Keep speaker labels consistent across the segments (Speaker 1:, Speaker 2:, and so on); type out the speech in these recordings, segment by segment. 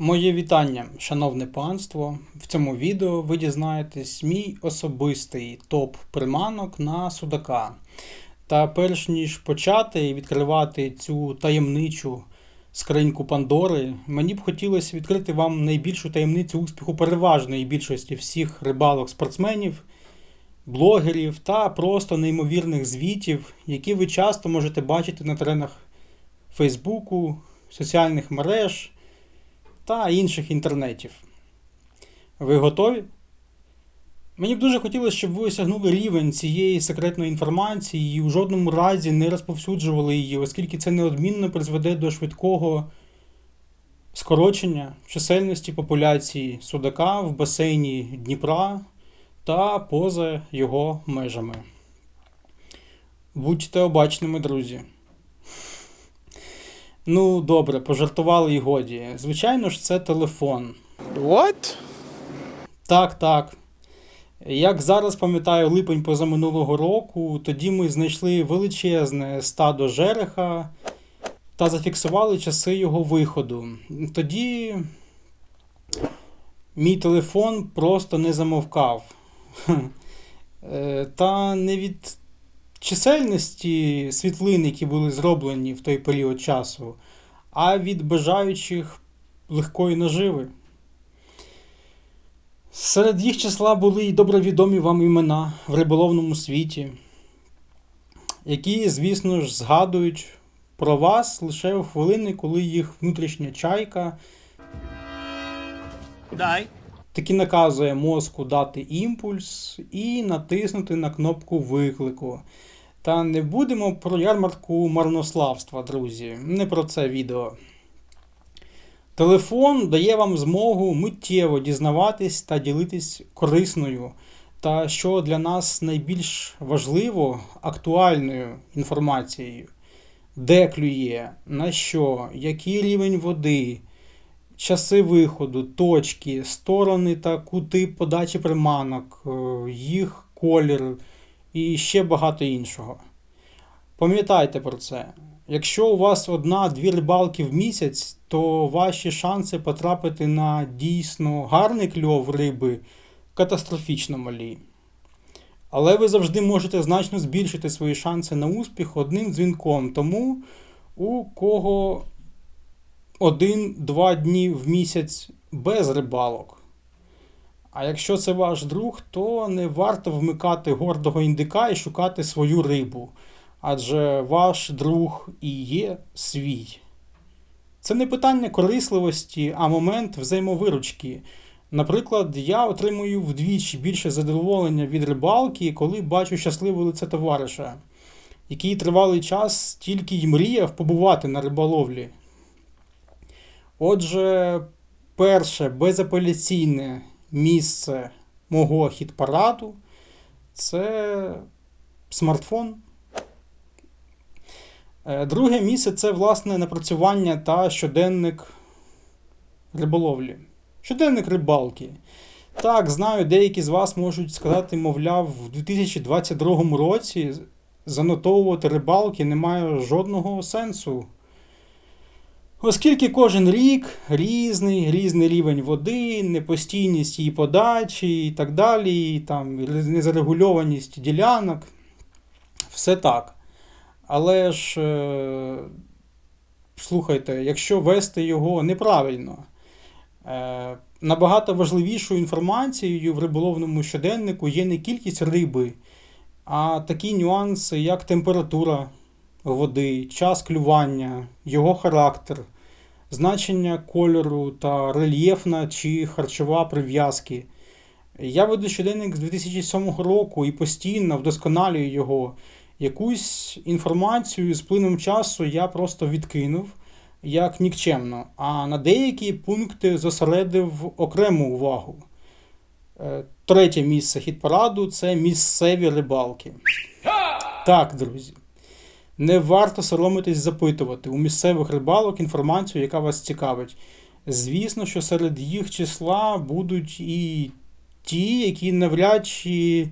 Speaker 1: Моє вітання, шановне панство. В цьому відео ви дізнаєтесь мій особистий топ приманок на судака. Та перш ніж почати відкривати цю таємничу скриньку Пандори, мені б хотілося відкрити вам найбільшу таємницю успіху переважної більшості всіх рибалок-спортсменів, блогерів та просто неймовірних звітів, які ви часто можете бачити на теренах Фейсбуку, соціальних мереж та інших інтернетів. Ви готові? Мені б дуже хотілося, щоб ви осягнули рівень цієї секретної інформації і у жодному разі не розповсюджували її, оскільки це неодмінно призведе до швидкого скорочення чисельності популяції судака в басейні Дніпра та поза його межами. Будьте обачними, друзі. Ну, добре, пожартували і годі. Звичайно ж, це телефон.
Speaker 2: What?
Speaker 1: Так, так. Як зараз пам'ятаю липень позаминулого року, тоді ми знайшли величезне стадо жереха та зафіксували часи його виходу. Тоді мій телефон просто не замовкав. Е, Та не від чисельності світлин, які були зроблені в той період часу, а від бажаючих легкої наживи. Серед їх числа були й добре відомі вам імена в риболовному світі, які, звісно ж, згадують про вас лише у хвилини, коли їх внутрішня чайка
Speaker 2: Дай.
Speaker 1: Таки наказує мозку дати імпульс і натиснути на кнопку виклику. Та не будемо про ярмарку марнославства, друзі. Не про це відео. Телефон дає вам змогу миттєво дізнаватись та ділитись корисною та, що для нас найбільш важливо, актуальною інформацією. Де клює, на що, який рівень води, часи виходу, точки, сторони та кути подачі приманок, е, їх колір і ще багато іншого. Пам'ятайте про це. Якщо у вас одна-дві рибалки в місяць, то ваші шанси потрапити на дійсно гарний кльов риби катастрофічно малі. Але ви завжди можете значно збільшити свої шанси на успіх одним дзвінком. Тому у кого один-два дні в місяць без рибалок. А якщо це ваш друг, то не варто вмикати гордого індика і шукати свою рибу. Адже ваш друг і є свій. Це не питання корисливості, а момент взаємовиручки. Наприклад, я отримую вдвічі більше задоволення від рибалки, коли бачу щасливе лице товариша, який тривалий час тільки й мріяв побувати на риболовлі. Отже, перше безапеляційне місце мого хіт-параду це смартфон. Е, Друге місце це власне напрацювання та щоденник риболовлі. Щоденник рибалки. Так, знаю, деякі з вас можуть сказати, мовляв, в 2022 році занотовувати рибалки немає жодного сенсу. Оскільки кожен рік різний, різний рівень води, непостійність її подачі і так далі, і там незарегульованість ділянок, все так. Але ж, е, слухайте, якщо вести його неправильно, е, набагато важливішою інформацією в риболовному щоденнику є не кількість риби, а такі нюанси, як температура води, час клювання, його характер, значення кольору та рельєфна чи харчова прив'язки. Я веду щоденник з 2007 року і постійно вдосконалюю його. Якусь інформацію з плином часу я просто відкинув як нікчемно, а на деякі пункти зосередив окрему увагу. Е, Третє місце хіт-параду це місцеві рибалки. Так, друзі. Не варто соромитись запитувати у місцевих рибалок інформацію, яка вас цікавить. Звісно, що серед їх числа будуть і ті, які навряд чи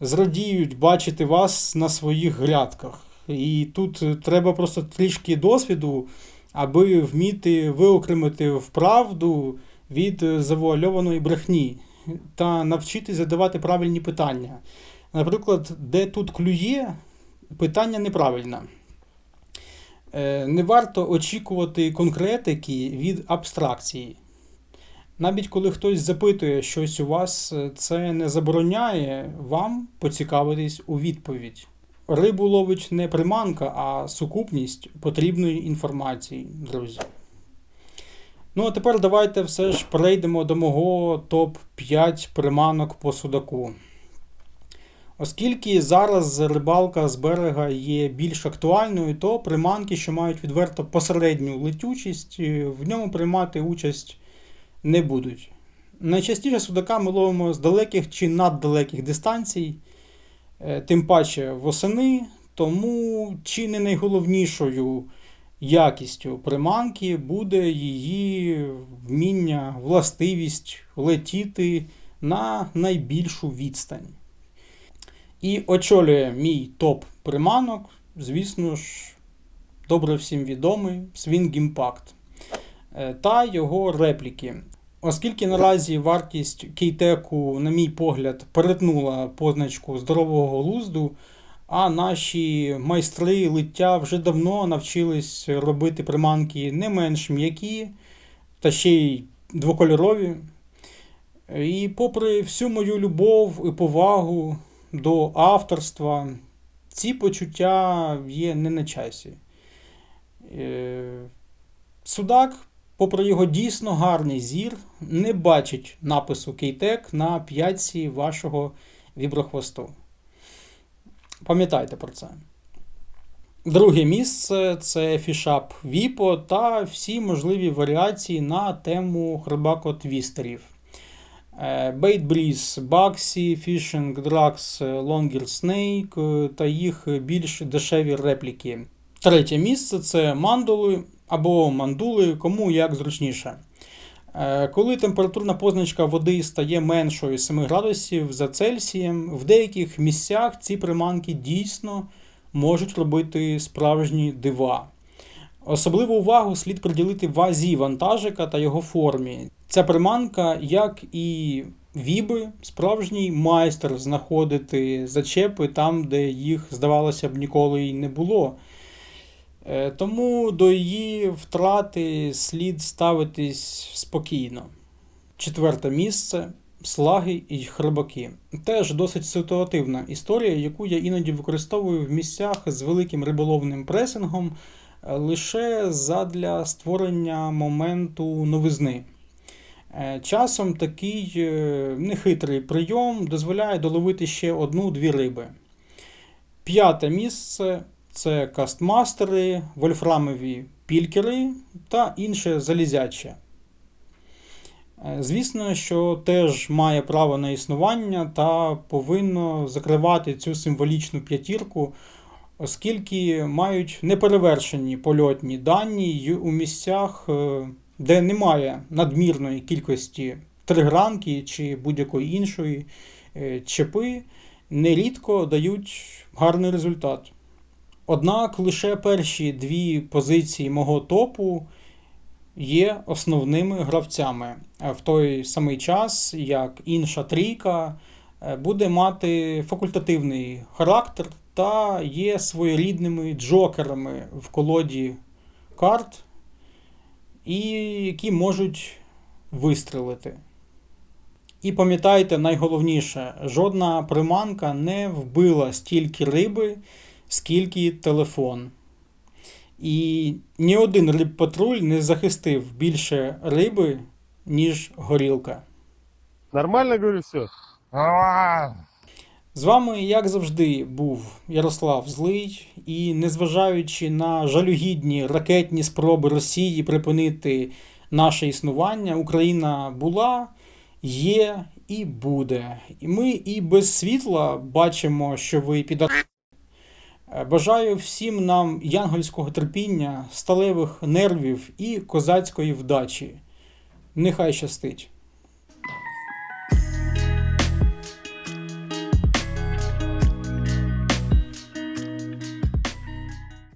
Speaker 1: зрадіють бачити вас на своїх грядках. І тут треба просто трішки досвіду аби вміти виокремити вправду від завуальованої брехні та навчитись задавати правильні питання. Наприклад, де тут клює, питання неправильне. Е, Не варто очікувати конкретики від абстракції. Навіть коли хтось запитує щось у вас, е, це не забороняє вам поцікавитись у відповідь. Рибу ловить не приманка, а сукупність потрібної інформації, друзі. Ну, а тепер давайте все ж перейдемо до мого топ-5 приманок по судаку. Оскільки зараз рибалка з берега є більш актуальною, то приманки, що мають відверто посередню летючість, е, в ньому приймати участь не будуть. Найчастіше судака ми ловимо з далеких чи наддалеких дистанцій, е, тим паче восени, тому чи не найголовнішою якістю приманки буде її вміння, властивість летіти на найбільшу відстань. І очолює мій топ приманок, звісно ж, добре всім відомий Swing Impact е, та його репліки. Оскільки наразі вартість кейтеку, на мій погляд, перетнула позначку здорового глузду, а наші майстри лиття вже давно навчились робити приманки не менш м'які та ще й двокольорові. І попри всю мою любов і повагу до авторства, ці почуття є не на часі. Е, Судак, попри його дійсно гарний зір, не бачить напису Кейтек на п'ятці вашого віброхвосту. Пам'ятайте про це. Друге місце це фішап Віпо та всі можливі варіації на тему хребако-твістерів. Breeze, Baxi, Fishing, Drax, Longer Snake та їх більш дешеві репліки. Третє місце це мандули або мандули, кому як зручніше. Е, Коли температурна позначка води стає меншою 7 градусів за Цельсієм, в деяких місцях ці приманки дійсно можуть робити справжні дива. Особливу увагу слід приділити вазі вантажика та його формі. Ця приманка, як і віби, справжній майстер знаходити зачепи там, де їх, здавалося б, ніколи й не було. Е, Тому до її втрати слід ставитись спокійно. Четверте місце слаги і хребаки. Теж досить ситуативна історія, яку я іноді використовую в місцях з великим риболовним пресингом е, лише задля створення моменту новизни. Е, Часом такий е, нехитрий прийом дозволяє доловити ще одну-дві риби. П'яте місце це кастмастери, вольфрамові пількери та інше залізяче. Е, Звісно, що теж має право на існування та повинно закривати цю символічну п'ятірку, оскільки мають неперевершені польотні дані у місцях, де немає надмірної кількості тригранки чи будь-якої іншої е, чепи, нерідко дають гарний результат. Однак лише перші дві позиції мого топу є основними гравцями. В той самий час, як інша трійка е, буде мати факультативний характер та є своєрідними джокерами в колоді карт, і які можуть вистрелити. І пам'ятайте найголовніше: жодна приманка не вбила стільки риби, скільки телефон. І ні один рибпатруль не захистив більше риби, ніж горілка.
Speaker 2: Нормально говорю все?
Speaker 1: З вами, як завжди, був Ярослав Злий, і незважаючи на жалюгідні ракетні спроби Росії припинити наше існування, Україна була, є і буде. І ми і без світла бачимо, що ви підар... Е, Бажаю всім нам янгольського терпіння, сталевих нервів і козацької вдачі. Нехай щастить!